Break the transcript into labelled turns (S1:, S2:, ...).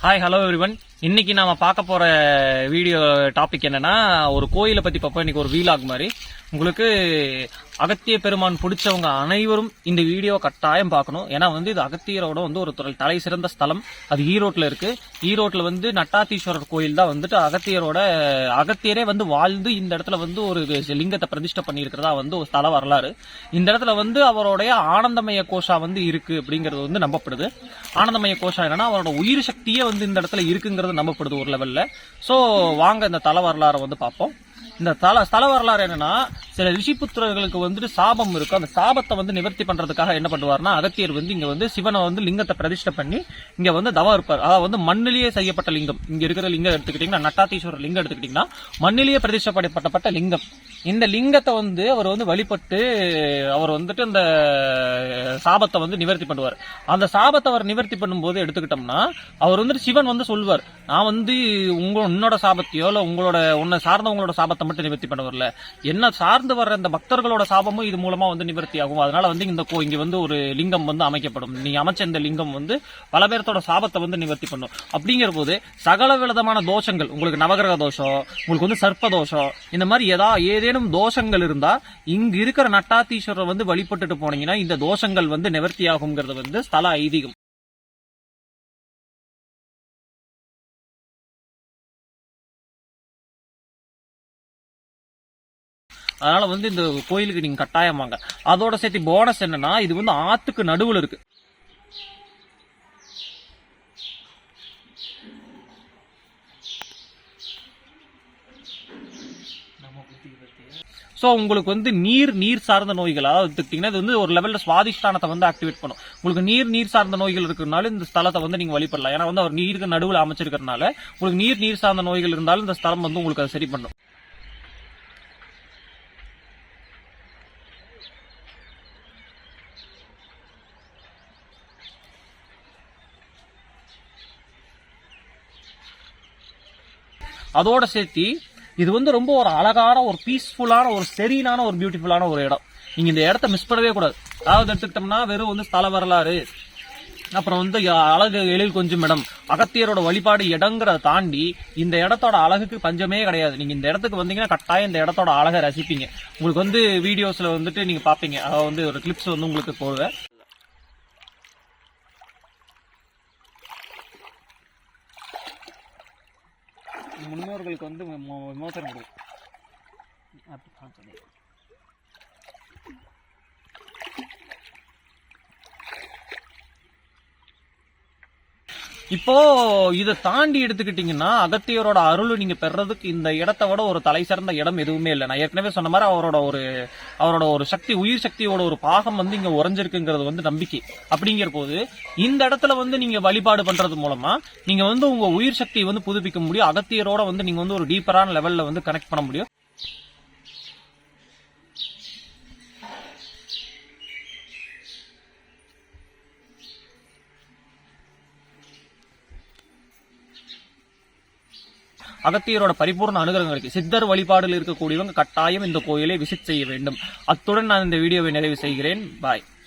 S1: Hi hello everyone இன்னைக்கு நாம பார்க்க போற வீடியோ டாபிக் என்னன்னா ஒரு கோயிலை பத்தி பார்ப்போம். இன்னைக்கு ஒரு வீலாக் மாதிரி. உங்களுக்கு அகத்திய பெருமான் பிடிச்சவங்க அனைவரும் இந்த வீடியோ கட்டாயம் பார்க்கணும். ஏன்னா வந்து இது அகத்தியரோட வந்து ஒரு தலை சிறந்த ஸ்தலம். அது ஈரோட்டில் இருக்கு. ஈரோட்டில் வந்து நட்டாத்தீஸ்வரர் கோயில் தான் வந்துட்டு அகத்தியரோட அகத்தியரே வந்து வாழ்ந்து இந்த இடத்துல வந்து ஒரு லிங்கத்தை பிரதிஷ்டை பண்ணியிருக்கிறதா வந்து ஒரு ஸ்தல வரலாறு. இந்த இடத்துல வந்து அவருடைய ஆனந்தமய கோஷா வந்து இருக்கு அப்படிங்கிறது வந்து நம்பப்படுது. ஆனந்தமய கோஷா என்னன்னா அவரோட உயிர் சக்தியே வந்து இந்த இடத்துல இருக்குங்கிறது நம்பப்படுது ஒரு லெவலில் ஸோ வாங்க இந்த தலை வரலாறை வந்து பார்ப்போம். இந்த தல ஸ்தல வரலாறு என்னன்னா சில ரிஷிபுத்திரர்களுக்கு வந்துட்டு சாபம் இருக்கும். அந்த சாபத்தை வந்து நிவர்த்தி பண்றதுக்காக என்ன பண்ணுவார்னா அகத்தியர் வந்து இங்க வந்து சிவனை வந்து லிங்கத்தை பிரதிஷ்டை பண்ணி இங்க வந்து தவம் இருப்பார். அதாவது வந்து மண்ணிலேயே செய்யப்பட்ட லிங்கம். இங்க இருக்கிற லிங்கம் எடுத்துக்கிட்டீங்கன்னா நட்டாத்தீஸ்வரர் லிங்கம் எடுத்துக்கிட்டீங்கன்னா மண்ணிலேயே பிரதிஷ்டப்படப்பட்டப்பட்ட லிங்கம். இந்த லிங்கத்தை வந்து அவர் வந்து வழிபட்டு அவர் வந்துட்டு அந்த சாபத்தை வந்து நிவர்த்தி பண்ணுவார். அந்த சாபத்தை அவர் நிவர்த்தி பண்ணும்போது எடுத்துக்கிட்டோம்னா அவர் வந்துட்டு சிவன் வந்து சொல்வார் நான் வந்து உங்க உன்னோட சாபத்தையோ இல்லை உங்களோட உன்னை சார்ந்தவங்களோட சாபத்தை மட்டும் நிவர்த்தி பண்ணுவார்ல என்ன என்ன சார்ந்து வர்ற இந்த பக்தர்களோட சாபமும் இது மூலமா வந்து நிவர்த்தி ஆகும் அதனால வந்து இந்த கோ இங்க வந்து ஒரு லிங்கம் வந்து அமைக்கப்படும். நீ அமைச்ச இந்த லிங்கம் வந்து பல பேர்த்தோட சாபத்தை வந்து நிவர்த்தி பண்ணும். அப்படிங்கிற போது சகல விதமான தோஷங்கள் உங்களுக்கு நவகிரக தோஷம் உங்களுக்கு வந்து சர்ப்ப தோஷம் இந்த மாதிரி ஏதா ஏதேனும் தோஷங்கள் இருந்தா இங்க இருக்கிற நட்டாத்தீஸ்வரர் வந்து வழிபட்டுட்டு போனீங்கன்னா இந்த தோஷங்கள் வந்து நிவர்த்தி ஆகுங்கிறது வந்து ஸ்தல ஐதீகம். அதனால வந்து இந்த கோயிலுக்கு நீங்க கட்டாயம் வாங்க. அதோட சேர்த்து போனஸ் என்னன்னா இது வந்து ஆத்துக்கு நடுவுல இருக்கு. ஸோ உங்களுக்கு வந்து நீர் நீர் சார்ந்த நோய்கள் அதாவது எடுத்துக்கிட்டீங்கன்னா இது வந்து ஒரு லெவலில் சுவாதிஷ்டானத்தை வந்து ஆக்டிவேட் பண்ணும். உங்களுக்கு நீர் நீர் சார்ந்த நோய்கள் இருக்கிறனால இந்த ஸ்தலத்தை வந்து நீங்க வழிபடலாம். ஏன்னா வந்து அவர் நீருக்கு நடுவில் அமைச்சிருக்கிறதுனால உங்களுக்கு நீர் நீர் சார்ந்த நோய்கள் இருந்தாலும் இந்த ஸ்தலம் வந்து உங்களுக்கு அதை சரி பண்ணும். அதோட சேர்த்து இது வந்து ரொம்ப ஒரு அழகான ஒரு பீஸ்ஃபுல்லான ஒரு செரீனான ஒரு பியூட்டிஃபுல்லான ஒரு இடம். நீங்க இந்த இடத்த மிஸ் பண்ணவே கூடாது. அதாவது எடுத்துக்கிட்டோம்னா வெறும் வந்து ஸ்தல வரலாறு அப்புறம் வந்து அழகு எழில் கொஞ்சம் இடம் அகத்தியரோட வழிபாடு இடங்கிறத தாண்டி இந்த இடத்தோட அழகுக்கு பஞ்சமே கிடையாது. நீங்க இந்த இடத்துக்கு வந்தீங்கன்னா கட்டாயம் இந்த இடத்தோட அழகை ரசிப்பீங்க. உங்களுக்கு வந்து வீடியோஸ்ல வந்துட்டு நீங்க பாப்பீங்க அதாவது வந்து ஒரு கிளிப்ஸ் வந்து உங்களுக்கு போடுவேன். முன்னோர்களுக்கு வந்து மோ விமோசனம் கொடு அப்படி காமிச்சது. இப்போ இதை தாண்டி எடுத்துக்கிட்டீங்கன்னா அகத்தியரோட அருள் நீங்க பெறதுக்கு இந்த இடத்த விட ஒரு தலை சிறந்த இடம் எதுவுமே இல்லை. நான் ஏற்கனவே சொன்ன மாதிரி அவரோட ஒரு அவரோட ஒரு சக்தி உயிர் சக்தியோட ஒரு பாகம் வந்து இங்க உறைஞ்சிருக்குங்கிறது வந்து நம்பிக்கை. அப்படிங்கிற போது இந்த இடத்துல வந்து நீங்க வழிபாடு பண்றது மூலமா நீங்க வந்து உங்க உயிர் சக்தியை வந்து புதுப்பிக்க முடியும். அகத்தியரோட வந்து நீங்க வந்து ஒரு டீப்பரான லெவல்ல வந்து கனெக்ட் பண்ண முடியும். அகத்தியரோட பரிபூர்ண அனுகிரகங்களுக்கு சித்தர் வழிபாடில் இருக்கக்கூடியவங்க கட்டாயம் இந்த கோயிலை விசிட் செய்ய வேண்டும். அத்துடன் நான் இந்த வீடியோவை நிறைவு செய்கிறேன். பாய்